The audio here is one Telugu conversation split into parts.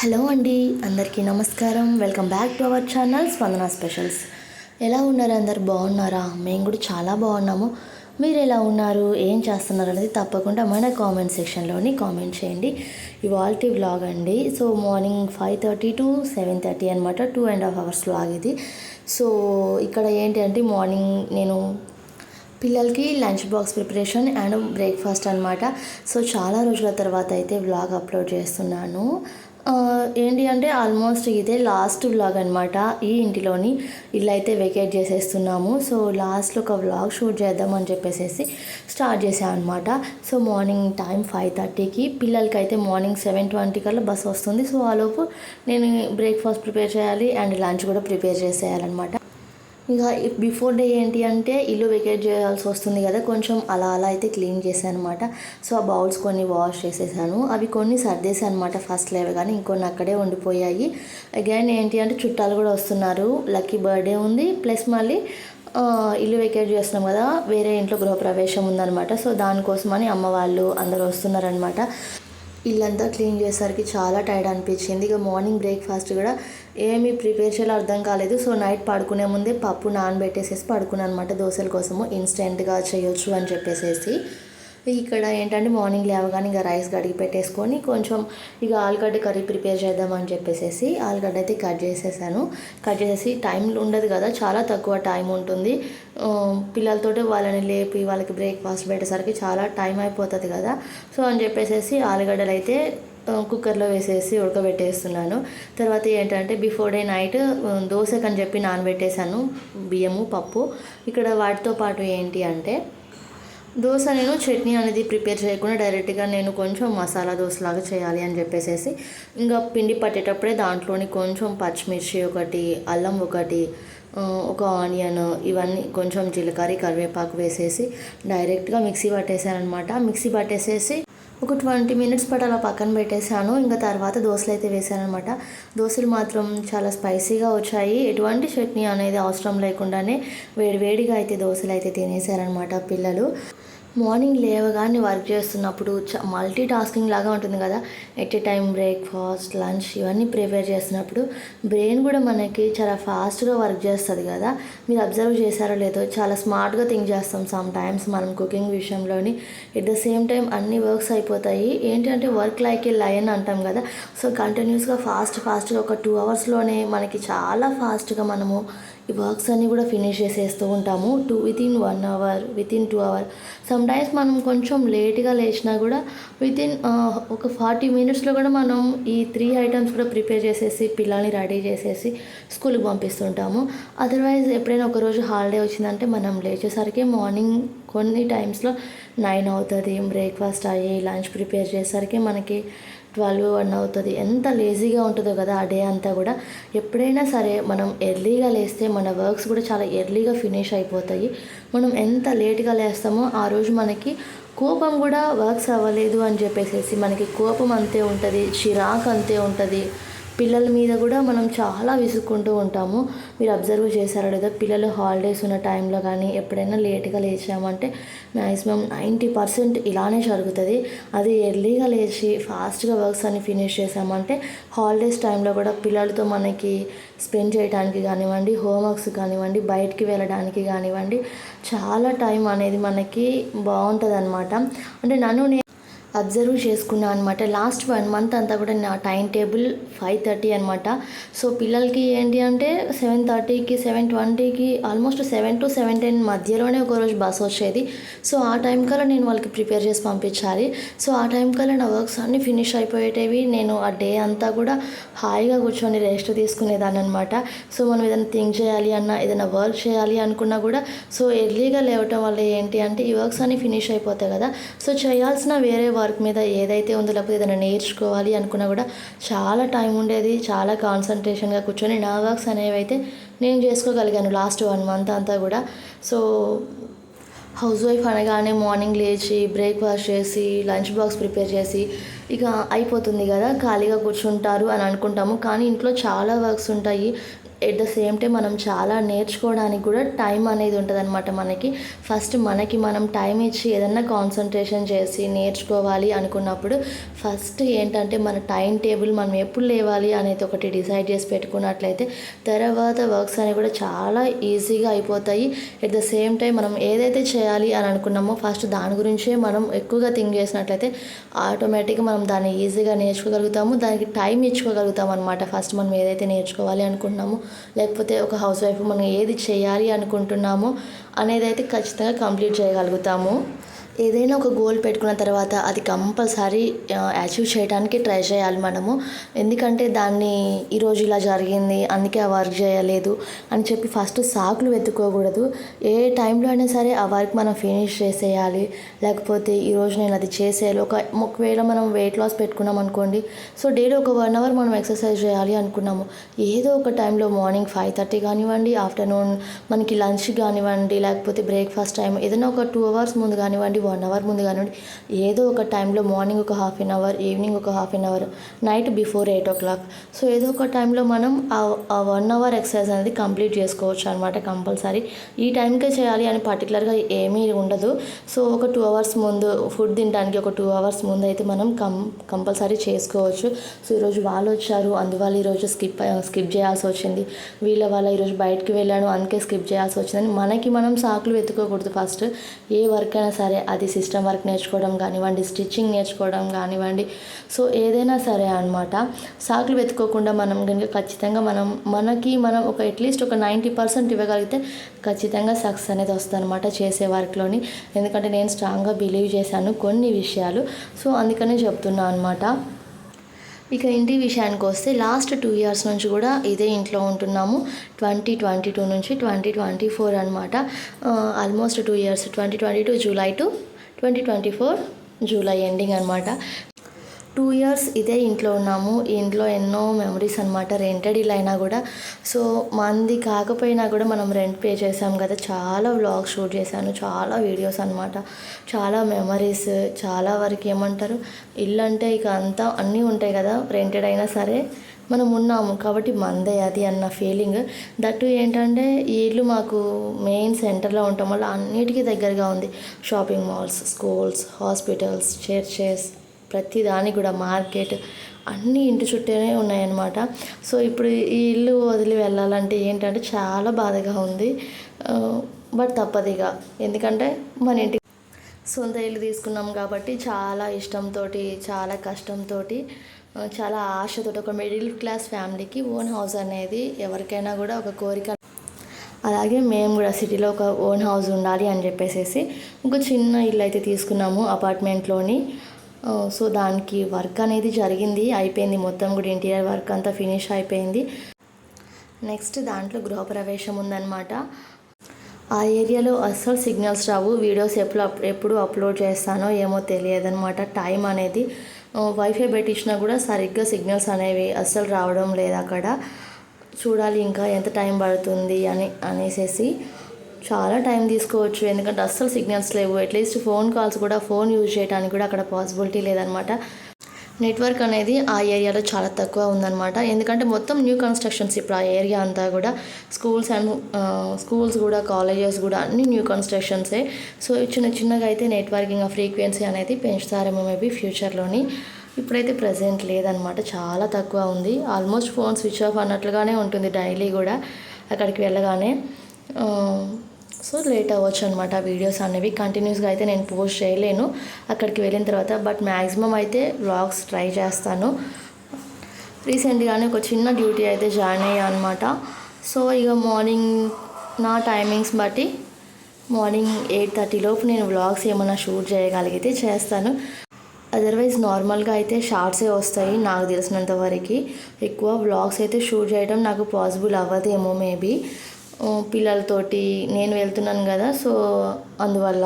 హలో అండి అందరికీ నమస్కారం. Welcome back to our channel Spandana specials. ఎలా ఉన్నారు అందరు? బాగున్నారా? మేము కూడా చాలా బాగున్నాము. మీరు ఎలా ఉన్నారు? ఏం చేస్తున్నారు అనేది తప్పకుండా మన కామెంట్ సెక్షన్లోని కామెంట్ చేయండి. ఇవాల్టి వ్లాగ్ అండి. So morning five thirty to seven thirty అనమాట two and half hours vlog ఇది. సో ఇక్కడ ఏంటి అంటే మార్నింగ్ నేను పిల్లలకి lunch box preparation and breakfast అనమాట సో చాలా రోజుల తర్వాత అయితే వ్లాగ్ అప్లోడ్ చేస్తున్నాను. ఏంటి అంటే ఆల్మోస్ట్ ఇదే లాస్ట్ వ్లాగ్ అనమాట ఈ ఇంటిలోని ఇల్లు అయితే వెకేట్ చేసేస్తున్నాము. సో లాస్ట్లో ఒక వ్లాగ్ షూట్ చేద్దామని చెప్పేసి స్టార్ట్ చేసాను అనమాట సో మార్నింగ్ టైం ఫైవ్ థర్టీకి. పిల్లలకి అయితే మార్నింగ్ సెవెన్ ట్వంటీ కల్లా బస్ వస్తుంది. సో ఆలోపు నేను బ్రేక్ఫాస్ట్ ప్రిపేర్ చేయాలి అండ్ లంచ్ కూడా ప్రిపేర్ చేసేయాలన్నమాట. ఇంకా బిఫోర్ డే ఏంటి అంటే ఇల్లు వెకేట్ చేయాల్సి వస్తుంది కదా కొంచెం అలా అలా అయితే క్లీన్ చేశాను అనమాట సో ఆ బౌల్స్ కొన్ని వాష్ చేసేసాను. అవి కొన్ని సర్దేశాను అనమాట ఫస్ట్ లేవు కానీ ఇంకొన్ని అక్కడే ఉండిపోయాయి. అగైన్ ఏంటి అంటే చుట్టాలు కూడా వస్తున్నారు. లక్కీ బర్త్డే ఉంది. ప్లస్ మళ్ళీ ఇల్లు వెకేట్ చేస్తున్నాం కదా వేరే ఇంట్లో గృహప్రవేశం ఉందన్నమాట. సో దానికోసమని అమ్మ వాళ్ళు అందరూ వస్తున్నారనమాట ఇల్లంతా క్లీన్ చేసేసరికి చాలా టైర్డ్ అనిపించింది. ఇక మార్నింగ్ బ్రేక్ఫాస్ట్ కూడా ఏమీ ప్రిపేర్ చేయాలో అర్థం కాలేదు. సో నైట్ పడుకునే ముందే పప్పు నానబెట్టేసేసి పడుకున్నాను అనమాట దోశల కోసము ఇన్స్టెంట్గా చేయొచ్చు అని చెప్పేసేసి. ఇక్కడ ఏంటంటే మార్నింగ్ లేవగానే ఇక రైస్ కడిగి పెట్టేసుకొని కొంచెం ఇక ఆలుగడ్డ కర్రీ ప్రిపేర్ చేద్దామని చెప్పేసి ఆలుగడ్డ అయితే కట్ చేసేసాను. కట్ చేసేసి టైం ఉండదు కదా చాలా తక్కువ టైం ఉంటుంది. పిల్లలతోటి వాళ్ళని లేపి వాళ్ళకి బ్రేక్ఫాస్ట్ పెట్టేసరికి చాలా టైం అయిపోతుంది కదా. సో అని చెప్పేసేసి ఆలుగడ్డలు అయితే కుక్కర్లో వేసేసి ఉడకబెట్టేస్తున్నాను. తర్వాత ఏంటంటే బిఫోర్ డే నైట్ దోశకని చెప్పి నానబెట్టేశాను బియ్యము పప్పు. ఇక్కడ వాటితో పాటు ఏంటి అంటే దోశ నేను చట్నీ అనేది ప్రిపేర్ చేయకుండా డైరెక్ట్గా నేను కొంచెం మసాలా దోశలాగా చేయాలి అని చెప్పేసి ఇంకా పిండి పట్టేటప్పుడే దాంట్లోని కొంచెం పచ్చిమిర్చి ఒకటి అల్లం ఒకటి ఒక ఆనియన్ ఇవన్నీ కొంచెం జీలకర్ర కరివేపాకు వేసేసి డైరెక్ట్గా మిక్సీ పట్టేసాను అనమాట మిక్సీ పట్టేసేసి ఒక ట్వంటీ మినిట్స్ పాటు అలా పక్కన పెట్టేశాను. ఇంకా తర్వాత దోశలు అయితే వేసాను అనమాట దోశలు మాత్రం చాలా స్పైసీగా వచ్చాయి. ఎటువంటి చట్నీ అనేది అవసరం లేకుండానే వేడివేడిగా అయితే దోశలు అయితే తినేసారనమాట పిల్లలు. మార్నింగ్ లేవగానే వర్క్ చేస్తున్నప్పుడు మల్టీ టాస్కింగ్ లాగా ఉంటుంది కదా. At a time breakfast lunch ఇవన్నీ ప్రిపేర్ చేస్తున్నప్పుడు బ్రెయిన్ కూడా మనకి చాలా ఫాస్ట్గా వర్క్ చేస్తుంది కదా. మీరు అబ్జర్వ్ చేశారో లేదో చాలా స్మార్ట్గా థింక్ చేస్తాం సమ్ టైమ్స్ మనం కుకింగ్ విషయంలోని. ఎట్ ద సేమ్ టైం అన్ని వర్క్స్ అయిపోతాయి. ఏంటంటే వర్క్ లైక్ ఏ లయన్ అంటాం కదా. సో కంటిన్యూస్గా ఫాస్ట్ ఫాస్ట్గా ఒక టూ అవర్స్లోనే మనకి చాలా ఫాస్ట్గా మనము ఈ వర్క్స్ అన్నీ కూడా ఫినిష్ చేసేస్తూ ఉంటాము. Two within one hour within two hour sometimes మనం కొంచెం లేట్గా లేచినా కూడా విత్ ఇన్ ఒక ఫార్టీ మినిట్స్లో కూడా మనం ఈ త్రీ ఐటమ్స్ కూడా ప్రిపేర్ చేసేసి పిల్లల్ని రెడీ చేసేసి స్కూల్కి పంపిస్తుంటాము. అదర్వైజ్ ఎప్పుడైనా ఒక రోజు హాలిడే వచ్చిందంటే మనం లేచేసరికి మార్నింగ్ కొన్ని టైమ్స్లో నైన్ అవుతుంది బ్రేక్ఫాస్ట్ అయ్యి లంచ్ ప్రిపేర్ చేసేసరికి మనకి ట్వెల్వ్ వన్ అవుతుంది. ఎంత లేజీగా ఉంటుందో కదా ఆ డే అంతా కూడా. ఎప్పుడైనా సరే మనం ఎర్లీగా లేస్తే మన వర్క్స్ కూడా చాలా ఎర్లీగా ఫినిష్ అయిపోతాయి. మనం ఎంత లేట్గా లేస్తామో ఆ రోజు మనకి కోపం కూడా వర్క్స్ అవ్వలేదు అని చెప్పేసేసి మనకి కోపం అంతే ఉంటుంది చిరాకు అంతే ఉంటుంది. పిల్లల మీద కూడా మనం చాలా విసుక్కుంటూ ఉంటాము. మీరు అబ్జర్వ్ చేశారో లేదో పిల్లలు హాలిడేస్ ఉన్న టైంలో కానీ ఎప్పుడైనా లేట్గా లేచామంటే మ్యాక్సిమం నైంటీ పర్సెంట్ ఇలానే జరుగుతుంది. అది ఎర్లీగా లేచి ఫాస్ట్గా వర్క్స్ అన్ని ఫినిష్ చేసామంటే హాలిడేస్ టైంలో కూడా పిల్లలతో మనకి స్పెండ్ చేయడానికి కానివ్వండి హోంవర్క్స్ కానివ్వండి బయటికి వెళ్ళడానికి కానివ్వండి చాలా టైం అనేది మనకి బాగుంటుంది అనమాట అంటే నన్ను నేను అబ్జర్వ్ చేసుకున్నాను అనమాట లాస్ట్ వన్ మంత్ అంతా కూడా నా టైం టేబుల్ ఫైవ్ థర్టీ అనమాట సో పిల్లలకి ఏంటి అంటే సెవెన్ థర్టీకి సెవెన్ ట్వంటీకి almost seven to seven ten మధ్యలోనే ఒకరోజు బస్ వచ్చేది. సో ఆ టైం కల్లా నేను వాళ్ళకి ప్రిపేర్ చేసి పంపించాలి. సో ఆ టైం కల్లా నా వర్క్స్ అన్నీ ఫినిష్ అయిపోయేటివి. నేను ఆ డే అంతా కూడా హాయిగా కూర్చొని రెస్ట్ తీసుకునేదాన్ని అనమాట సో మనం ఏదైనా థింక్ చేయాలి అన్న ఏదైనా వర్క్ చేయాలి అనుకున్నా కూడా సో ఎర్లీగా లేవటం వల్ల ఏంటి అంటే ఈ వర్క్స్ అన్నీ ఫినిష్ అయిపోతాయి కదా. సో చేయాల్సిన వేరే వర్క్ వర్క్ మీద ఏదైతే ఉందో లేకపోతే ఏదైనా నేర్చుకోవాలి అనుకున్నా కూడా చాలా టైం ఉండేది చాలా కాన్సన్ట్రేషన్గా కూర్చొని నా వర్క్స్ అనేవి అయితే నేను చేసుకోగలిగాను లాస్ట్ వన్ మంత్ అంతా కూడా. సో హౌస్ వైఫ్ అనగానే మార్నింగ్ లేచి బ్రేక్ఫాస్ట్ చేసి లంచ్ బాక్స్ ప్రిపేర్ చేసి ఇక అయిపోతుంది కదా ఖాళీగా కూర్చుంటారు అని అనుకుంటాము. కానీ ఇంట్లో చాలా వర్క్స్ ఉంటాయి. ఎట్ ద సేమ్ టైం మనం చాలా నేర్చుకోవడానికి కూడా టైం అనేది ఉంటుంది అనమాట మనకి. ఫస్ట్ మనకి మనం టైం ఇచ్చి ఏదన్నా కాన్సన్ట్రేషన్ చేసి నేర్చుకోవాలి అనుకున్నప్పుడు ఫస్ట్ ఏంటంటే మన టైం టేబుల్ మనం ఎప్పుడు లేవాలి అనేది ఒకటి డిసైడ్ చేసి పెట్టుకున్నట్లయితే తర్వాత వర్క్స్ అనేవి కూడా చాలా ఈజీగా అయిపోతాయి. ఎట్ ద సేమ్ టైం మనం ఏదైతే చేయాలి అని అనుకున్నామో ఫస్ట్ దాని గురించే మనం ఎక్కువగా థింక్ చేసినట్లయితే ఆటోమేటిక్గా మనం దాన్ని ఈజీగా నేర్చుకోగలుగుతాము. దానికి టైం ఇచ్చుకోగలుగుతాం అనమాట ఫస్ట్ మనం ఏదైతే నేర్చుకోవాలి అనుకుంటున్నామో. లేకపోతే ఒక హౌస్ వైఫ్ మనం ఏది చేయాలి అనుకుంటున్నామో అనేది అయితే ఖచ్చితంగా కంప్లీట్ చేయగలుగుతాము. ఏదైనా ఒక గోల్ పెట్టుకున్న తర్వాత అది కంపల్సరీ అచీవ్ చేయడానికి ట్రై చేయాలి మనము. ఎందుకంటే దాన్ని ఈరోజు ఇలా జరిగింది అందుకే ఆ వర్క్ చేయలేదు అని చెప్పి ఫస్ట్ సాకులు వెతుక్కోకూడదు. ఏ టైంలో అయినా సరే ఆ వర్క్ మనం ఫినిష్ చేసేయాలి. లేకపోతే ఈరోజు నేను అది చేసేయాలి. ఒక ఒకవేళ మనం వెయిట్ లాస్ పెట్టుకున్నాం అనుకోండి సో డైలీ ఒక వన్ అవర్ మనం ఎక్సర్సైజ్ చేయాలి అనుకున్నాము. ఏదో ఒక టైంలో మార్నింగ్ ఫైవ్ థర్టీ కానివ్వండి ఆఫ్టర్నూన్ మనకి లంచ్ కానివ్వండి లేకపోతే బ్రేక్ఫాస్ట్ టైం ఏదైనా ఒక టూ అవర్స్ ముందు కానివ్వండి వన్ అవర్ ముందు కానివ్వండి ఏదో ఒక టైంలో మార్నింగ్ ఒక హాఫ్ అన్ అవర్ ఈవినింగ్ ఒక half an hour night before eight o'clock. So ఏదో ఒక టైంలో మనం ఆ వన్ అవర్ ఎక్సర్సైజ్ అనేది కంప్లీట్ చేసుకోవచ్చు అనమాట కంపల్సరీ. ఈ టైంకే చేయాలి అని పర్టికులర్గా ఏమీ ఉండదు. సో ఒక టూ అవర్స్ ముందు ఫుడ్ తినడానికి ఒక టూ అవర్స్ ముందు అయితే మనం కం కంపల్సరీ చేసుకోవచ్చు. సో ఈరోజు వాళ్ళు వచ్చారు అందువల్ల ఈరోజు స్కిప్ స్కిప్ చేయాల్సి వచ్చింది. వీళ్ళ వల్ల ఈరోజు బయటకు వెళ్ళాను అందుకే స్కిప్ చేయాల్సి వచ్చిందని మనకి మనం సాకులు వెతుకోకూడదు ఫస్ట్. ఏ వర్క్ అయినా సరే అది సిస్టమ్ వర్క్ నేర్చుకోవడం కానివ్వండి స్టిచ్చింగ్ నేర్చుకోవడం కానివ్వండి. సో ఏదైనా సరే అనమాట సాకులు వెతుకోకుండా మనం కనుక ఖచ్చితంగా మనం మనకి మనం ఒక అట్లీస్ట్ ఒక నైంటీ పర్సెంట్ ఇవ్వగలిగితే ఖచ్చితంగా సక్సెస్ అనేది వస్తుంది అనమాట చేసే వర్క్లోని ఎందుకంటే నేను స్ట్రాంగ్గా బిలీవ్ చేశాను కొన్ని విషయాలు. సో అందుకనే చెప్తున్నా అనమాట ఇక ఇంటి విషయానికి వస్తే లాస్ట్ టూ ఇయర్స్ నుంచి కూడా ఇదే ఇంట్లో ఉంటున్నాము. ట్వంటీ ట్వంటీ టూ నుంచి ట్వంటీ ట్వంటీ ఫోర్ అనమాట almost two years twenty twenty two July to twenty twenty four July ending అనమాట టూ ఇయర్స్ ఇదే ఇంట్లో ఉన్నాము. ఈ ఇంట్లో ఎన్నో మెమరీస్ అనమాట రెంటెడ్ ఇల్లు అయినా కూడా. సో మంది కాకపోయినా కూడా మనం రెంట్ పే చేసాం కదా. చాలా వ్లాగ్స్ షూట్ చేశాను. చాలా వీడియోస్ అనమాట చాలా మెమరీస్. చాలా వరకు ఏమంటారు? ఇల్లు అంటే ఇక అంతా అన్నీ ఉంటాయి కదా. రెంటెడ్ అయినా సరే మనం ఉన్నాము. కాబట్టి మందే అది అన్న ఫీలింగ్. దట్టు ఏంటంటే ఈ ఇల్లు మాకు మెయిన్ సెంటర్లో ఉండటం వల్ల అన్నిటికీ దగ్గరగా ఉంది. Shopping malls schools hospitals churches ప్రతిదానికి కూడా మార్కెట్ అన్నీ ఇంటి చుట్టూనే ఉన్నాయన్నమాట. సో ఇప్పుడు ఈ ఇల్లు వదిలి వెళ్ళాలంటే ఏంటంటే చాలా బాధగా ఉంది. బట్ తప్పదిగా. ఎందుకంటే మన ఇంటి సొంత ఇల్లు తీసుకున్నాం కాబట్టి చాలా ఇష్టంతో చాలా కష్టంతో చాలా ఆశతో ఒక మిడిల్ క్లాస్ ఫ్యామిలీకి ఓన్ హౌస్ అనేది ఎవరికైనా కూడా ఒక కోరిక. అలాగే మేము కూడా సిటీలో ఒక ఓన్ హౌస్ ఉండాలి అని చెప్పేసి ఒక చిన్న ఇల్లు అయితే తీసుకున్నాము అపార్ట్మెంట్లోని. సో దానికి వర్క్ అనేది జరిగింది అయిపోయింది. మొత్తం కూడా ఇంటీరియర్ వర్క్ అంతా ఫినిష్ అయిపోయింది. నెక్స్ట్ దాంట్లో గృహప్రవేశం ఉందన్నమాట. ఆ ఏరియాలో అస్సలు సిగ్నల్స్ రావు. వీడియోస్ ఎప్పుడు ఎప్పుడు అప్లోడ్ చేస్తానో ఏమో తెలియదన్నమాట టైం అనేది. వైఫై పెట్టించినా కూడా సరిగ్గా సిగ్నల్స్ అనేవి అస్సలు రావడం లేదు అక్కడ. చూడాలి ఇంకా ఎంత టైం పడుతుంది అని అనేసి చాలా టైం తీసుకోవచ్చు ఎందుకంటే అస్సలు సిగ్నల్స్ లేవు. అట్లీస్ట్ ఫోన్ కాల్స్ కూడా ఫోన్ యూజ్ చేయడానికి కూడా అక్కడ పాసిబిలిటీ లేదనమాట నెట్వర్క్ అనేది ఆ ఏరియాలో చాలా తక్కువ ఉందన్నమాట. ఎందుకంటే మొత్తం న్యూ కన్స్ట్రక్షన్స్ ఇప్పుడు ఆ ఏరియా అంతా కూడా స్కూల్స్ అండ్ స్కూల్స్ కూడా కాలేజెస్ కూడా అన్ని న్యూ కన్స్ట్రక్షన్సే సో చిన్న చిన్నగా అయితే నెట్వర్కింగ్ ఫ్రీక్వెన్సీ అనేది పెంచుతారేమో మేబీ ఫ్యూచర్లోని ఇప్పుడైతే ప్రజెంట్ లేదనమాట చాలా తక్కువ ఉంది. ఆల్మోస్ట్ ఫోన్ స్విచ్ ఆఫ్ అన్నట్లుగానే ఉంటుంది డైలీ కూడా. అక్కడికి వెళ్ళగానే సో లేట్ అవ్వచ్చు అనమాట వీడియోస్ అనేవి. కంటిన్యూస్గా అయితే నేను పోస్ట్ చేయలేను. అక్కడికి వెళ్ళిన తర్వాత బట్ మ్యాక్సిమం అయితే వ్లాగ్స్ ట్రై చేస్తాను. రీసెంట్గానే ఒక చిన్న డ్యూటీ అయితే జాయిన్ అయ్యా అనమాట సో ఇక మార్నింగ్ నా టైమింగ్స్ బట్టి మార్నింగ్ ఎయిట్ థర్టీ లోపు నేను వ్లాగ్స్ ఏమైనా షూట్ చేయగలిగితే చేస్తాను. అదర్వైజ్ నార్మల్గా అయితే షార్ట్సే వస్తాయి నాకు తెలిసినంత వరకు. ఎక్కువ వ్లాగ్స్ అయితే షూట్ చేయడం నాకు పాసిబుల్ అవ్వదేమో మేబీ పిల్లలతోటి నేను వెళ్తున్నాను కదా సో అందువల్ల.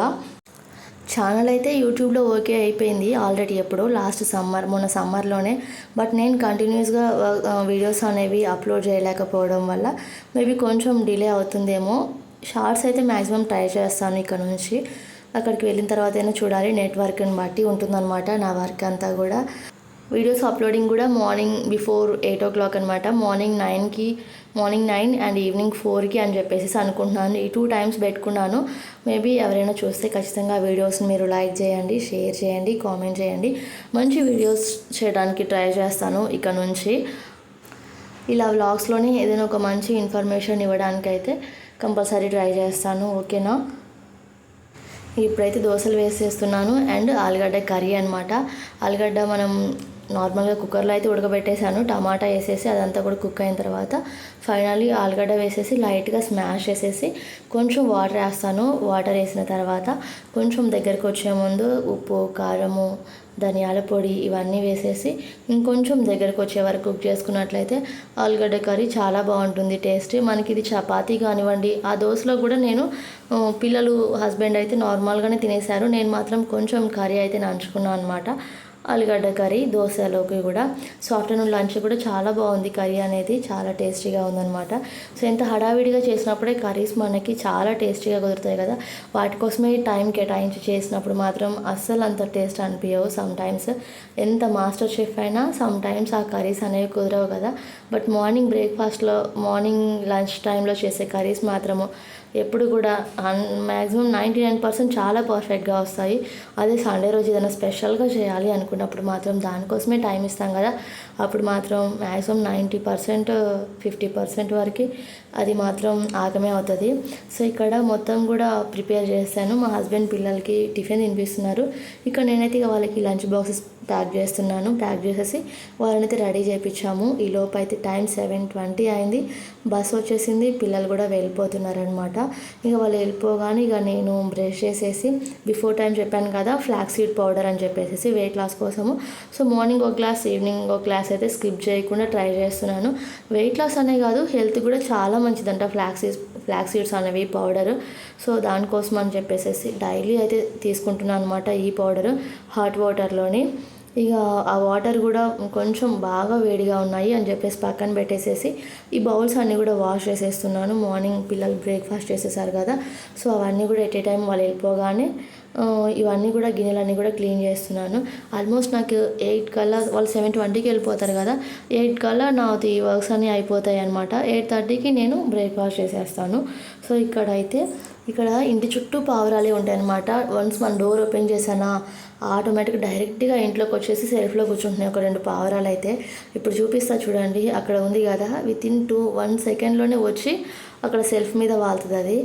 ఛానల్ అయితే యూట్యూబ్లో ఓకే అయిపోయింది ఆల్రెడీ ఎప్పుడో లాస్ట్ సమ్మర్ మొన్న సమ్మర్లోనే. బట్ నేను కంటిన్యూస్గా వీడియోస్ అనేవి అప్లోడ్ చేయలేకపోవడం వల్ల మేబీ కొంచెం డిలే అవుతుందేమో. షార్ట్స్ అయితే మ్యాక్సిమం ట్రై చేస్తాను ఇక్కడ నుంచి. అక్కడికి వెళ్ళిన తర్వాత అయినా చూడాలి నెట్వర్క్ని బట్టి ఉంటుందన్నమాట నా వర్క్ అంతా కూడా. వీడియోస్ అప్లోడింగ్ కూడా morning before eight o'clock అనమాట మార్నింగ్ నైన్కి మార్నింగ్ నైన్ అండ్ ఈవినింగ్ ఫోర్కి అని చెప్పేసి అనుకుంటున్నాను. ఈ టూ టైమ్స్ పెట్టుకున్నాను. మేబీ ఎవరైనా చూస్తే ఖచ్చితంగా ఆ వీడియోస్ని మీరు లైక్ చేయండి షేర్ చేయండి కామెంట్ చేయండి. మంచి వీడియోస్ చేయడానికి ట్రై చేస్తాను ఇక నుంచి. ఇలా వ్లాగ్స్లోనే ఏదైనా ఒక మంచి ఇన్ఫర్మేషన్ ఇవ్వడానికైతే కంపల్సరీ ట్రై చేస్తాను. ఓకేనా? ఇప్పుడైతే దోశలు వేసేస్తున్నాను అండ్ ఆలుగడ్డ కర్రీ అనమాట ఆలుగడ్డ మనం నార్మల్గా కుక్కర్లో అయితే ఉడకబెట్టేశాను. టమాటా వేసేసి అదంతా కూడా కుక్ అయిన తర్వాత ఫైనల్లీ ఆలుగడ్డ వేసేసి లైట్గా స్మాష్ చేసేసి కొంచెం వాటర్ వేస్తాను. వాటర్ వేసిన తర్వాత కొంచెం దగ్గరకు వచ్చే ముందు ఉప్పు కారము ధనియాల పొడి ఇవన్నీ వేసేసి ఇంకొంచెం దగ్గరకు వచ్చే వరకు కుక్ చేసుకున్నట్లయితే ఆలుగడ్డ కర్రీ చాలా బాగుంటుంది టేస్ట్. మనకి ఇది చపాతీ కానివ్వండి ఆ దోశలో కూడా నేను పిల్లలు హస్బెండ్ అయితే నార్మల్గానే తినేశారు. నేను మాత్రం కొంచెం కర్రీ అయితే నంచుకున్నాను అనమాట ఆలుగడ్డ కర్రీ దోశలోకి కూడా. సో ఆఫ్టర్నూన్ లంచ్ కూడా చాలా బాగుంది. కర్రీ అనేది చాలా టేస్టీగా ఉందన్నమాట. సో ఎంత హడావిడిగా చేసినప్పుడే కర్రీస్ మనకి చాలా టేస్టీగా కుదురుతాయి కదా. వాటి కోసమే టైం కేటాయించి చేసినప్పుడు మాత్రం అస్సలు అంత టేస్ట్ అనిపించవు సమ్ టైమ్స్ ఎంత మాస్టర్ షెఫ్ అయినా సమ్ టైమ్స్ ఆ కర్రీస్ అనేవి కుదరవు కదా. బట్ మార్నింగ్ బ్రేక్ఫాస్ట్లో మార్నింగ్ లంచ్ టైంలో చేసే కర్రీస్ మాత్రము ఎప్పుడు కూడా మ్యాక్సిమం నైంటీ నైన్ పర్సెంట్ చాలా పర్ఫెక్ట్గా వస్తాయి. అదే సండే రోజు ఏదైనా స్పెషల్గా చేయాలి అనుకున్నప్పుడు మాత్రం దానికోసమే టైం ఇస్తాం కదా. అప్పుడు మాత్రం maximum ninety percent fifty percent వరకు అది మాత్రం ఆగమే అవుతుంది. సో ఇక్కడ మొత్తం కూడా ప్రిపేర్ చేశాను. మా హస్బెండ్ పిల్లలకి టిఫిన్ తినిపిస్తున్నారు. ఇక్కడ నేనైతే ఇక వాళ్ళకి లంచ్ బాక్సెస్ ప్యాక్ చేస్తున్నాను. ప్యాక్ చేసేసి వాళ్ళనైతే రెడీ చేయించాము ఈ లోపు అయితే టైం సెవెన్ ట్వంటీ అయింది. బస్ వచ్చేసింది. పిల్లలు కూడా వెళ్ళిపోతున్నారనమాట ఇక వాళ్ళు వెళ్ళిపోగానే ఇక నేను బ్రష్ చేసేసి బిఫోర్ టైం చెప్పాను కదా ఫ్లాక్ సీడ్ పౌడర్ అని చెప్పేసి వెయిట్ లాస్ కోసము. సో మార్నింగ్ ఒక గ్లాస్ ఈవినింగ్ ఒక గ్లాస్ అయితే స్కిప్ చేయకుండా ట్రై చేస్తున్నాను. వెయిట్ లాస్ అనే కాదు హెల్త్ కూడా చాలా మంచిదంట ఫ్లాక్ సీడ్స్ ఫ్లాక్ సీడ్స్ అనేవి పౌడర్. సో దానికోసం అని చెప్పేసి డైలీ అయితే తీసుకుంటున్నాను అనమాట ఈ పౌడర్ హాట్ వాటర్లోని. ఇక ఆ వాటర్ కూడా కొంచెం బాగా వేడిగా ఉన్నాయి అని చెప్పేసి పక్కన పెట్టేసేసి ఈ బౌల్స్ అన్నీ కూడా వాష్ చేసేస్తున్నాను. మార్నింగ్ పిల్లలు బ్రేక్ఫాస్ట్ చేసేసారు కదా. సో అవన్నీ కూడా ఎట్ ఏ టైం వాళ్ళు వెళ్ళిపోగానే ఇవన్నీ కూడా గిన్నెలన్నీ కూడా క్లీన్ చేస్తున్నాను. ఆల్మోస్ట్ నాకు ఎయిట్ కల్లా వాళ్ళు సెవెన్ ట్వంటీకి వెళ్ళిపోతారు కదా. ఎయిట్ కల్లా నా ఈ వర్క్స్ అన్నీ అయిపోతాయి అనమాట ఎయిట్ థర్టీకి నేను బ్రేక్ఫాస్ట్ చేసేస్తాను. సో ఇక్కడైతే ఇక్కడ ఇంటి చుట్టూ పావురాలే ఉంటాయి అనమాట వన్స్ మన డోర్ ఓపెన్ చేసానా ఆటోమేటిక్ డైరెక్ట్గా ఇంట్లోకి వచ్చేసి సెల్ఫ్లో కూర్చుంటున్నాయి ఒక రెండు పావురాలు అయితే ఇప్పుడు చూపిస్తా చూడండి అక్కడ ఉంది కదా విత్ ఇన్ టూ వన్ సెకండ్లోనే వచ్చి అక్కడ సెల్ఫ్ మీద వాళ్తుంది అది.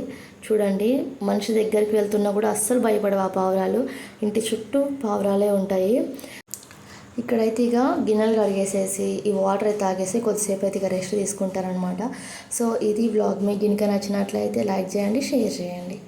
చూడండి మనిషి దగ్గరికి వెళ్తున్నా కూడా అస్సలు భయపడవు ఆ పావురాలు. ఇంటి చుట్టూ పావురాలే ఉంటాయి. ఇక్కడైతే ఇక గిన్నెలు కడిగేసేసి ఈ వాటర్ అయితే తాగేసి కొద్దిసేపు అయితే ఇక రెస్ట్ తీసుకుంటారనమాట సో ఇది వ్లాగ్ మీకు గినక నచ్చినట్లయితే లైక్ చేయండి షేర్ చేయండి.